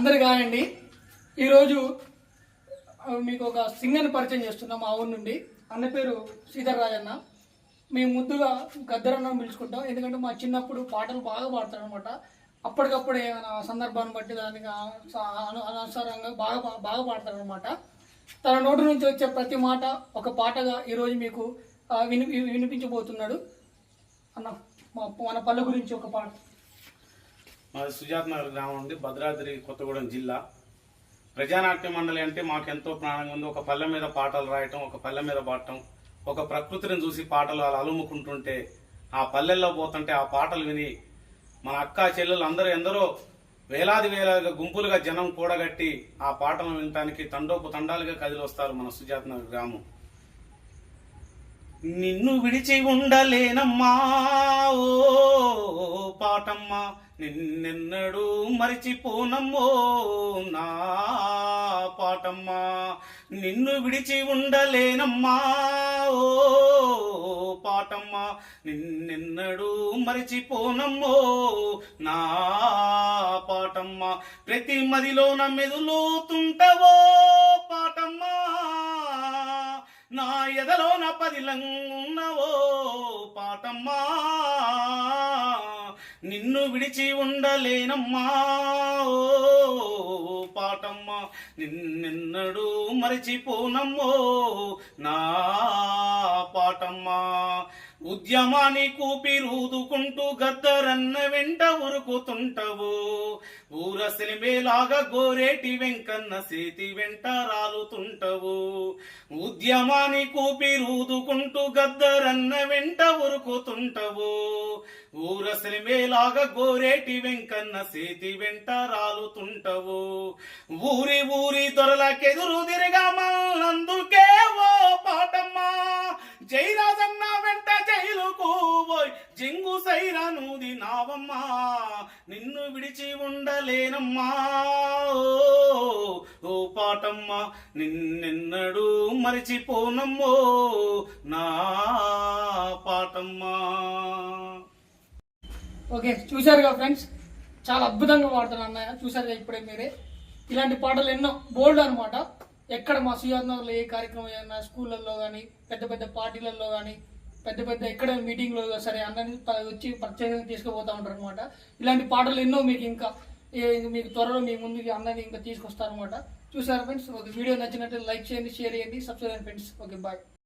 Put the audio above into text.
అందరు కానండి. ఈరోజు మీకు ఒక సింగర్ని పరిచయం చేస్తున్నాం మా ఊరు నుండి. అన్న పేరు శ్రీధర్ రాజన్న. మేము ముద్దుగా గద్దరన్న పిలుచుకుంటాం. ఎందుకంటే మా చిన్నప్పుడు పాటలు బాగా పాడతాడు అనమాట అప్పటికప్పుడు ఏమైనా సందర్భాన్ని బట్టి దానికి అను- అనుసారంగా బాగా బాగా పాడతాడు అనమాట తన నోటి నుంచి వచ్చే ప్రతి మాట ఒక పాటగా ఈరోజు మీకు విని వినిపించబోతున్నాడు. అన్న మన పళ్ళ గురించి ఒక పాట. మాది సుజాత్ నగర్ గ్రామం నుండి భద్రాద్రి కొత్తగూడెం జిల్లా. ప్రజానాట్య మండలి అంటే మాకెంతో ప్రాణంగా ఉంది. ఒక పల్లె మీద పాటలు రాయటం ఒక పల్లె మీద పాడటం ఒక ప్రకృతిని చూసి పాటలు అలా అలుముకుంటుంటే ఆ పల్లెల్లో పోతుంటే ఆ పాటలు విని మన అక్క చెల్లెలు అందరూ ఎందరో వేలాది వేలాదిగా గుంపులుగా జనం కూడగట్టి ఆ పాటలను వినటానికి తండోపు తండాలుగా కదిలి వస్తారు మన సుజాత్ నగర్ గ్రామం. నిన్ను విడిచి ఉండలేనమ్మా ఓ పాటమ్మా. నిన్నెన్నడూ మరిచిపోనమ్మో నా పాటమ్మా. నిన్ను విడిచి ఉండలేనమ్మా ఓ పాటమ్మా. నిన్నెన్నడూ మరిచిపోనమ్మో నా పాటమ్మా. ప్రతి మదిలోన మెదులుతుంటవో నా ఎదలో నా పదిలంగున్నవో పాటమ్మా నిన్ను విడిచి ఉండలేనమ్మా ఓ పాటమ్మా నిన్నెన్నడూ మరిచిపోనమ్మో నా పాటమ్మా ఉద్యమాన్ని కూపిరూదుకుంటూ గద్దరన్న వెంట ఉరుకుతుంటవు. ఊరసలిమేలాగా గోరేటి వెంకన్న సేతి వెంట రాలుతుంటవు. ఉద్యమాన్ని కూపిరూదుకుంటూ గద్దరన్న వెంట ఉరుకుతుంటవు. ఊరసలిమేలాగా గోరేటి వెంకన్న సేతి వెంట రాలుతుంటవు. ఊరి ఊరి దొరలకెదురు తిరగా మల్లందుకే జింగు జింగు సైరానుది నావమ్మా నిన్ను విడిచి ఉండలేనమ్మా. ఓ, ఓ పాటమ్మా నిన్నెన్నడూ మరిచిపోనమ్మో నా పాటమ్మా. ఓకే చూశారుగా ఫ్రెండ్స్? చాలా అద్భుతంగా పాడుతాను అన్నయ్య. చూశారుగా ఇప్పుడే మీరే. ఇలాంటి పాటలు ఎన్నో బోల్డ్ అనమాట ఎక్కడ మా సుజాత్ నగర్లో ఏ కార్యక్రమం అయినా స్కూళ్ళల్లో కానీ పెద్ద పెద్ద పార్టీలలో కానీ పెద్ద పెద్ద ఎక్కడ మీటింగ్లో సరే అందరినీ వచ్చి ప్రత్యేకంగా తీసుకుపోతూ ఉంటారు అనమాట ఇలాంటి పాటలు ఎన్నో మీకు ఇంకా మీకు త్వరలో మీ ముందుకి అందరినీ ఇంకా తీసుకొస్తారనమాట చూసారు ఫ్రెండ్స్ ఒక వీడియో నచ్చినట్టు లైక్ చేయండి షేర్ చేయండి సబ్స్క్రైబ్ ఫ్రెండ్స్ ఓకే బాయ్